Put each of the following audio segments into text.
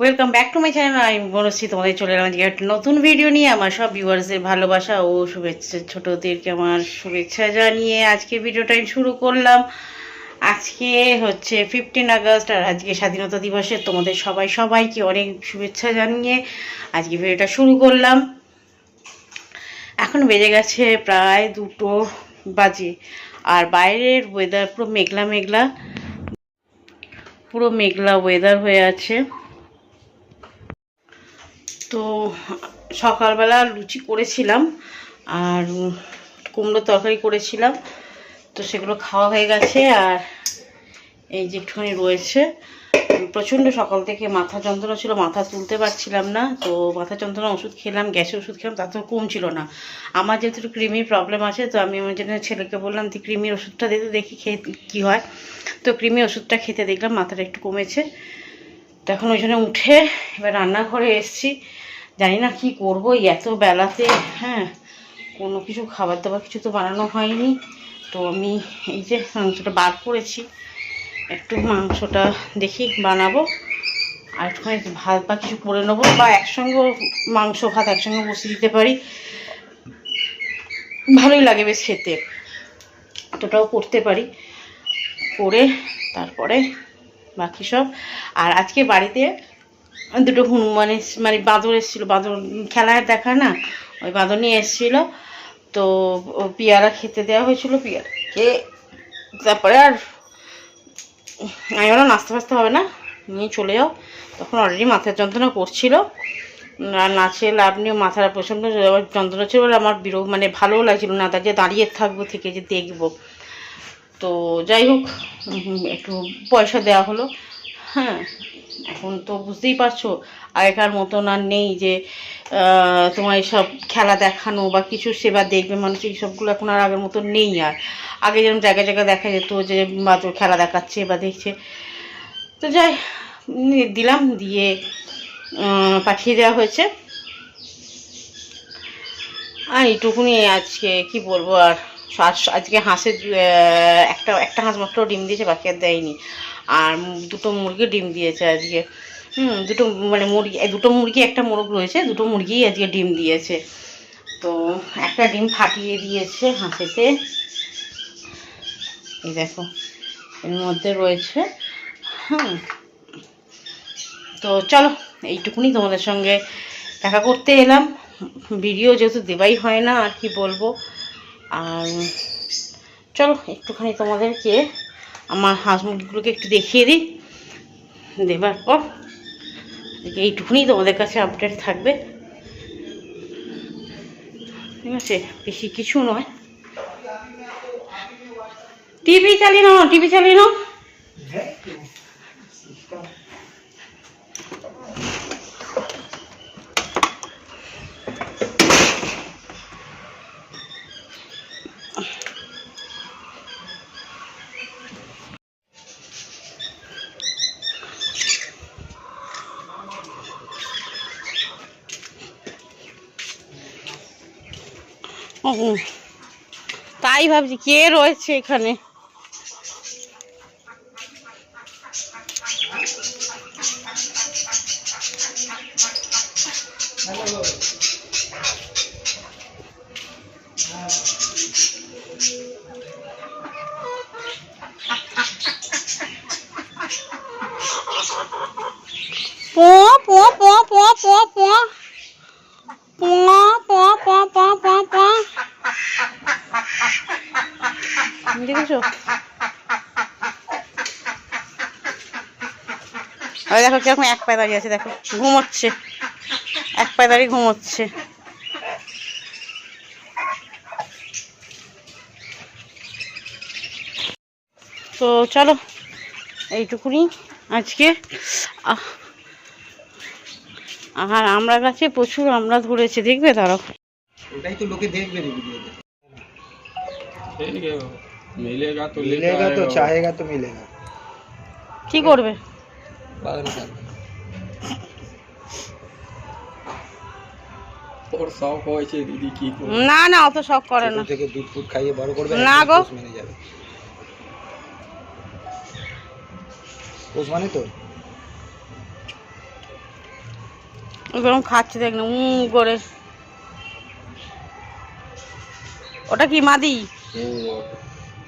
Welcome back to my channel আমি বনশ্রী তোমাদের চলে এলাম আজকে একটা নতুন ভিডিও নিয়ে। আমার সব ভিউয়ার্সদের ভালোবাসা ও শুভেচ্ছা, ছোটোদেরকে আমার শুভেচ্ছা জানিয়ে আজকে ভিডিওটা আমি শুরু করলাম। আজকে হচ্ছে ফিফটিন আগস্ট আর আজকে স্বাধীনতা দিবসে তোমাদের সবাই সবাইকে অনেক শুভেচ্ছা জানিয়ে আজকে ভিডিওটা শুরু করলাম। এখন বেজে গেছে প্রায় দুটো বাজে আর বাইরের ওয়েদার পুরো মেঘলা মেঘলা। পুরো মেঘলা ওয়েদার হয়ে আছে। তো সকালবেলা লুচি করেছিলাম আর কুমড়ো তরকারি করেছিলাম। তো সেগুলো খাওয়া হয়ে গেছে আর এই যে একটুখানি রয়েছে। প্রচণ্ড সকাল থেকে মাথা যন্ত্রণা ছিল, মাথা তুলতে পারছিলাম না। তো মাথা যন্ত্রণা ওষুধ খেলাম, গ্যাসের ওষুধ খেলাম তাতেও কমছিল না। আমার যেহেতু ক্রিমির প্রবলেম আছে, তো আমি আমার জন্য ছেলেকে বললাম, তুই ক্রিমির ওষুধটা দিতে দেখি খেয়ে কী হয়। তো ক্রিমি ওষুধটা খেতে দেখলাম, মাথাটা একটু কমেছে। তো এখন ওই জন্য উঠে এবার রান্নাঘরে এসেছি। জানি না কি করব এত বেলাতে হ্যাঁ কোনো কিছু খাবার দাবার কিছু তো বানানো হয়নি। তো আমি এই যে মাংসটা বার করেছি, একটু মাংসটা দেখি বানাবো। আর একটুখানি ভাত বা কিছু করে নেব, বা একসঙ্গে মাংস ভাত একসঙ্গে বসে দিতে পারি। ভালোই লাগে বেশ খেতে অতটাও করতে পারি। করে তারপরে বাকি সব। আর আজকে বাড়িতে দুটো হনুমান এস- মানে বাঁদর এসেছিল, বাঁদর খেলায় দেখা না, ওই বাঁদর নিয়ে এসেছিল। তো পেয়ারা খেতে দেওয়া হয়েছিল পেয়ারা খেয়ে তারপরে আর আমি বললাম নাচতে ফাচতে হবে না, নিয়ে চলে যাও। তখন অলরেডি মাথার যন্ত্রণা করছিল। আর নাচে লাভ নিয়ে মাথার প্রচণ্ড যন্ত্রণা ছিল বলে আমার বিরো মানে ভালোও লাগছিল না তার যে দাঁড়িয়ে থাকব থেকে যে দেখব। তো যাই হোক একটু পয়সা দেওয়া হলো। হ্যাঁ এখন তো বুঝতেই পারছ, আগেকার মতন আর নেই যে তোমার এইসব খেলা দেখানো বা কিছু সেবা দেখবে মানুষ এইসবগুলো এখন আর আগের মতন নেই আর। আগে যেরকম জায়গায় জায়গায় দেখা যেত যে বাচ্চা খেলা দেখাচ্ছে বা দেখছে। তো যাই দিলাম, দিয়ে পাঠিয়ে দেওয়া হয়েছে। আর এইটুকুনি আজকে, কি বলব আর আজকে হাঁসের একটা একটা হাঁস মাত্র ডিম দিয়েছে, বাকি আর দেয়নি। আর দুটো মুরগি ডিম দিয়েছে আজকে। হুম, দুটো মানে মুরগি দুটো মুরগি, একটা মোরগ রয়েছে, দুটো মুরগি আজকে ডিম দিয়েছে। তো একটা ডিম ফাটিয়ে দিয়েছে হাঁসেতে। এই দেখো, এর মধ্যে রয়েছে, হুম। তো চলো, এইটুকুনি তোমাদের সঙ্গে দেখা করতে এলাম। ভিডিও যেহেতু দেওয়াই হয় না, আর কি বলব? আর চলো, একটুখানি তোমাদেরকে আমার হাঁস একটু দেখিয়ে দিই। দেবার পর এইটুকুনি তোমাদের কাছে আপডেট থাকবে। ঠিক আছে? বেশি কিছু নয়। টিভি চালিয়ে নাও টিভি চালিয়ে নাও। তাই ভাবছি কে রয়েছে এখানে? পো পো পো পো পো পো। পো পো পো পো পো পো। দেখেছ? ওই দেখো কীরকম এক পায়ে দাঁড়িয়ে আছে দেখো। ঘুমোচ্ছে। এক পায়ে দাঁড়িয়ে ঘুমোচ্ছে। তো চলো এইটুকুনি আজকে। আহ, আর আমরা গাছে প্রচুর আমরা ধরেছে দেখবে তারা ওটাই তো লোকে দেখবে কি করবে? শখ হয়েছে দিদি কি না না অত শখ করে না। থেকে দুধ ফুট খাইয়ে বড় করবে না গো। মানে যাবে। মানে ওরকম খাচ্ছে দেখ না উঁ করে। ওটা কি মাদি?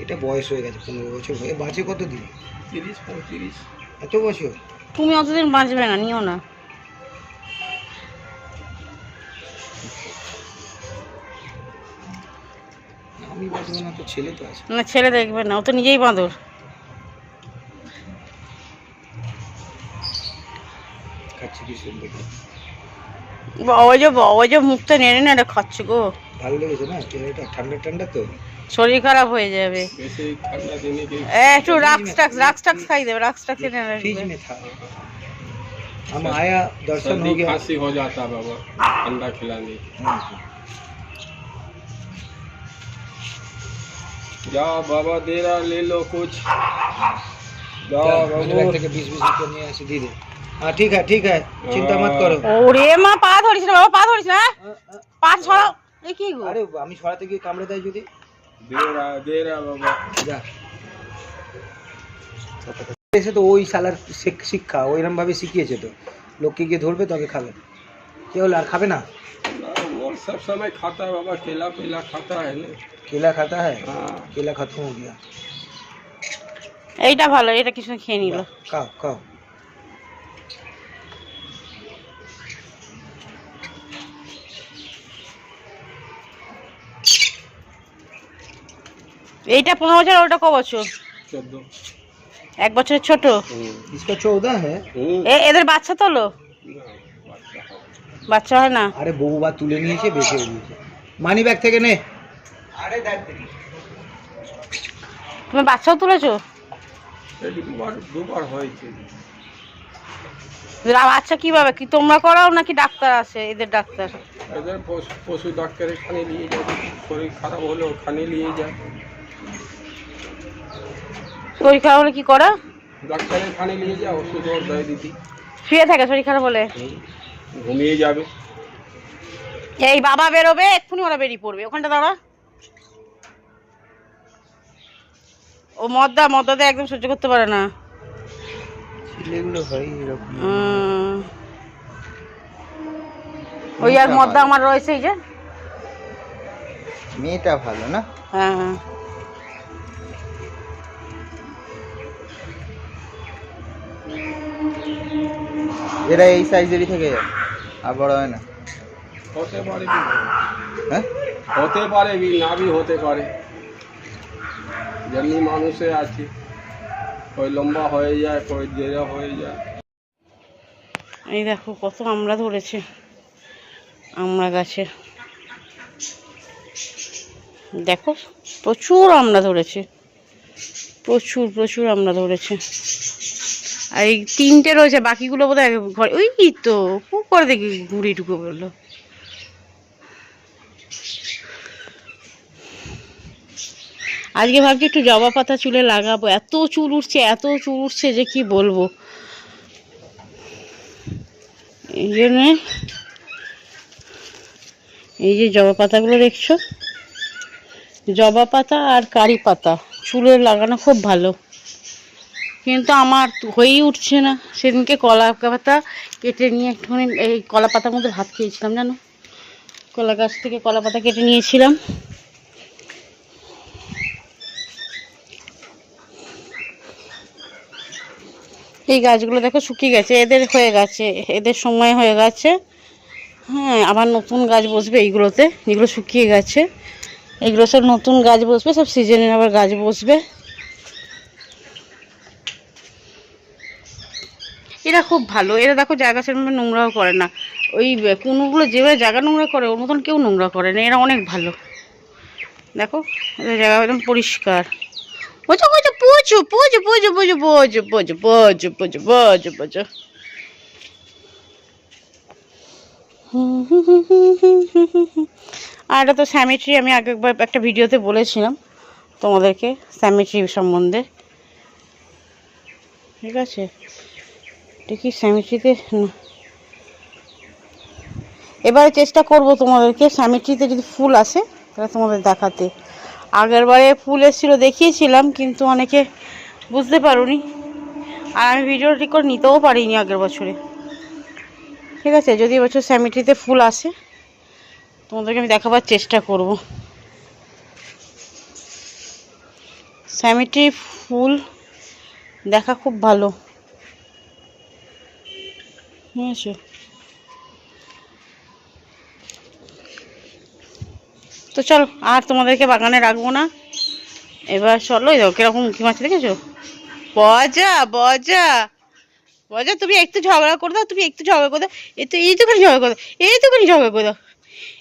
এটা বয়স হয়ে গেছে পনেরো বছর হয়ে বাঁচে কত দিন তিরিশ পঁয়ত্রিশ। এত বছর? তুমি অতদিন বাঁচবে না নিও না। আমি বাঁচবো না তো ছেলে তো আছে। না ছেলে দেখবে না ও তো নিজেই বাঁদর। খাচ্ছি কি সুন্দর। বাবা যে বাবা যে মুখটা নেড়ে নেড়ে খাচ্ছে গো ভালো লেগেছে না ছেলেটা ঠান্ডা ঠান্ডা তো শরীর খারাপ হয়ে যাবে বেশি ঠান্ডা দিনে কি এ, একটু রাক্স টাক্স রাক্স টাক্স খাই দেবে রাক্স টাক্স এনে फ्रिज রাখবে में था हम आया दर्शन हो सर्दी गया खांसी हो जाता बाबा ठंडा खिलाने हम्म, जाओ बाबा दे रहा ले लो कुछ जाओ चल, मेरे बैग बाबू থেকে 20 20 रुपए নিয়ে এসে দিয়ে দে हाँ ठीक है ठीक है चिंता मत करो ওরে মা পা ধরিস না বাবা পা ধরিস না হ্যাঁ? পা ছড়াও এ কি গো আরে আমি ছড়াতে গিয়ে কামড়ে দেয় যদি दे रहा दे रहा बाबा যা এসে তো ওই শালার শিক- শিক্ষা ওইরকম ভাবে শিখিয়েছে তো লোককে গিয়ে ধরবে তবে খাবে কে হলো আর খাবে না ना, वो सब समय खाता है बाबा केला पेला खाता है ना केला खाता है हाँ केला खत्म हो गया এইটা ভালো এটা কিছু খেয়ে নিল खाओ खाओ এইটা পনেরো বছর ওটা ক বছর? এক বছরের ছোট? এদের বাচ্চা তো লো বাচ্চা হয় না। আরে বউ বা তুলে নিয়েছে বেঁচে দিয়েছে মানি ব্যাগ থেকে নে। তুমি বাচ্চাও তুলেছো? বাচ্চা কীভাবে? কি তোমরা করাও নাকি ডাক্তার আছে এদের ডাক্তার? এদের পশু ডাক্তার এখানে নিয়ে যায়। শরীর খারাপ হলে ওখানে নিয়ে যায়। শরীর খারাপ হলে কি করা? ডাক্তার এখানে নিয়ে যায় ওষুধ দেয় দিদি শুয়ে থাকে শরীর খারাপ হলে? ঘুমিয়ে যাবে। এই বাবা বেরোবে এক্ষুনি ওরা বেরিয়ে পড়বে। ওখানটা দাঁড়া। ও মদ্দা মদ্দাতে একদম সহ্য করতে পারে না। হয় ওই আর মদ্দা আমার রয়েছে এই যে। মেয়েটা ভালো না? হ্যাঁ হ্যাঁ। এরা এই সাইজেরই থেকে যায় আর বড় হয় না। হতে পারে কি হ্যাঁ? হতে পারে বি না বি হতে পারে। যেমনি মানুষে আছে কই লম্বা হয়ে যায় কই জেরা হয়ে যায়। এই দেখো কত আমরা ধরেছে। আমরা গাছে। দেখো প্রচুর আমরা ধরেছে। প্রচুর প্রচুর আমরা ধরেছে। আর এই তিনটে রয়েছে, বাকিগুলো বোধ হয় ঘরে। ওই তো খুব দেখি ঘুড়ি ঢুকে বলল আজকে ভাবছি একটু জবা পাতা চুলে লাগাবো। এত চুল উঠছে, এত চুল উঠছে যে কি বলব। এই জন্য এই যে জবা পাতাগুলো দেখছ? জবা পাতা আর কারি পাতা, চুলে লাগানো খুব ভালো। কিন্তু আমার হয়েই উঠছে না। সেদিনকে কলা পাতা কেটে নিয়ে একটুখানি এই কলা পাতার মধ্যে ভাত খেয়েছিলাম, জানো? কলা গাছ থেকে কলা পাতা কেটে নিয়েছিলাম। এই গাছগুলো দেখো শুকিয়ে গেছে, এদের হয়ে গেছে, এদের সময় হয়ে গেছে। হ্যাঁ আবার নতুন গাছ বসবে এইগুলোতে, যেগুলো শুকিয়ে গেছে। এগুলো সব নতুন গাছ বসবে, সব সিজনের আবার গাছ বসবে। এরা খুব ভালো। এরা দেখো জায়গা সেরকম নোংরাও করে না। ওই কুনুগুলো যেভাবে জায়গা নোংরা করে, ওর মতন কেউ নোংরা করে না। এরা অনেক ভালো। দেখো, এদের জায়গা একদম পরিষ্কার। বোঝো বোঝো পুজো পুজো পুজো পুজো বোঝো বোঝো বোঝো বোঝো বোঝো বোঝো আর এটা তো স্যামিট্রি, আমি আগে একবার একটা ভিডিওতে বলেছিলাম তোমাদেরকে, স্যামিট্রি সম্বন্ধে। ঠিক আছে? দেখি স্যামিট্রিতে এবারে চেষ্টা করব তোমাদেরকে স্যামিট্রিতে যদি ফুল আসে, তাহলে তোমাদের দেখাতে। আগের বারে ফুল এসেছিল, দেখিয়েছিলাম, কিন্তু অনেকে বুঝতে পারোনি। আর আমি ভিডিও রেকর্ড নিতেও পারিনি আগের বছরে। ঠিক আছে, যদি এবছর স্যামিট্রিতে ফুল আসে, তোমাদেরকে আমি দেখাবার চেষ্টা করব। স্যামিট্রি ফুল দেখা খুব ভালো। বুঝেছ তো চলো, আর তোমাদেরকে বাগানে রাখব না। এবার চলো কীরকম উঁকি মাছ দেখেছ? বজা বজা। বজা, তুমি একটু ঝগড়া করে দাও, তুমি একটু ঝগড়া করে দাও। এই তো এইটুখানি ঝগড়া করে দাও এইটুখানি ঝগড়া করে দাও।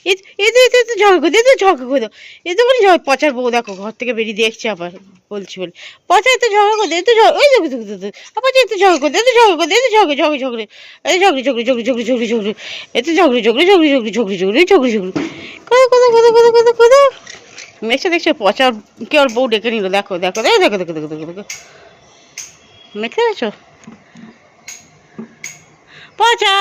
এই তো এই তো ঝগড়া করে দাও তো ঝগড়া করে দাও এইটুখানি ঝগড়া পচার বউ দেখো ঘর থেকে বেরিয়ে দেখছে আবার বলছি বলে পচা একটু ঝগড়া করে দে একটু ঝগড়া ওই দেখো দেখো দেখো একটু ঝগড়া করে দে একটু ঝগড়া করে দে একটু ঝগড়া ঝগড়া ঝগড়া এই ঝগড়ি ঝগড়ি ঝগড়ি ঝগড়ি ঝগড়ি ঝগড়ি এত ঝগড়ি ঝগড়ি ঝগড়ি ঝগড়ি ঝগড়ি ঝগড়ি ঝগড়ি ঝগড়ি কোদা কোদা কোদা কোদা কোদা কোদা দেখছ দেখছ পচা কে ওর বউ ডেকে নিল দেখো দেখো দেখো দেখো দেখো দেখো দেখো দেখো দেখতে পেয়েছ পচা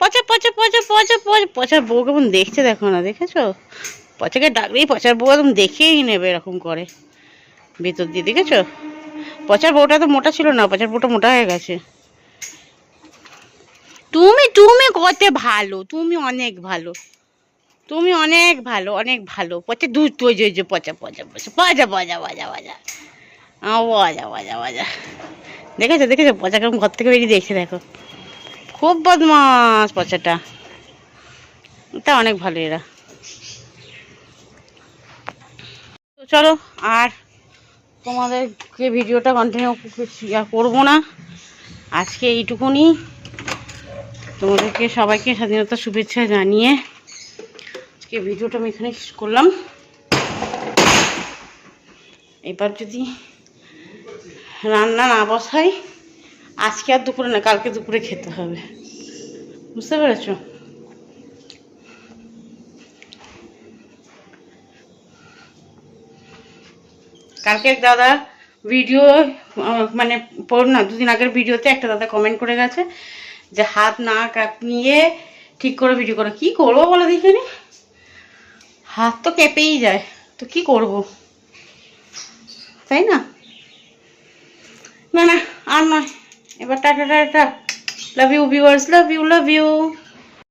পচা পচা পচা পচা পচা পচার বউ কেমন দেখছে দেখো না দেখেছ পচাকে ডাকলেই পচার বউ একদম দেখেই নেবে এরকম করে ভেতর দিয়ে দেখেছ পচার বউটা তো মোটা ছিল না পচার বউটা মোটা হয়ে গেছে তুমি তুমি কত ভালো তুমি অনেক ভালো তুমি অনেক ভালো অনেক ভালো পচা দুধ তুই যে পচা পচা পচা পচা পচা পচা পচা পচা পচা পচা দেখেছ দেখেছ পচা কেমন ঘর থেকে বেরিয়ে দেখছে দেখো খুব বদমাস পচাটা তা অনেক ভালো এরা। তো চলো, আর তোমাদেরকে ভিডিওটা কন্টিনিউ করব না। আজকে এইটুকুনি। তোমাদেরকে সবাইকে স্বাধীনতা শুভেচ্ছা জানিয়ে আজকে ভিডিওটা আমি এখানে শেষ করলাম। এবার যদি রান্না না বসাই আজকে আর দুপুরে না, কালকে দুপুরে খেতে হবে। বুঝতে পেরেছ? কালকে দাদা ভিডিও মানে পর- না, দুদিন আগের ভিডিওতে একটা দাদা কমেন্ট করে গেছে যে, হাত না কাঁপিয়ে ঠিক করে ভিডিও করো। কি করব বলো দেখিনি? হাত তো কেঁপেই যায়, তো কি করব? তাই না? না না, আর নয়। এবার tata tata love you viewers love you love you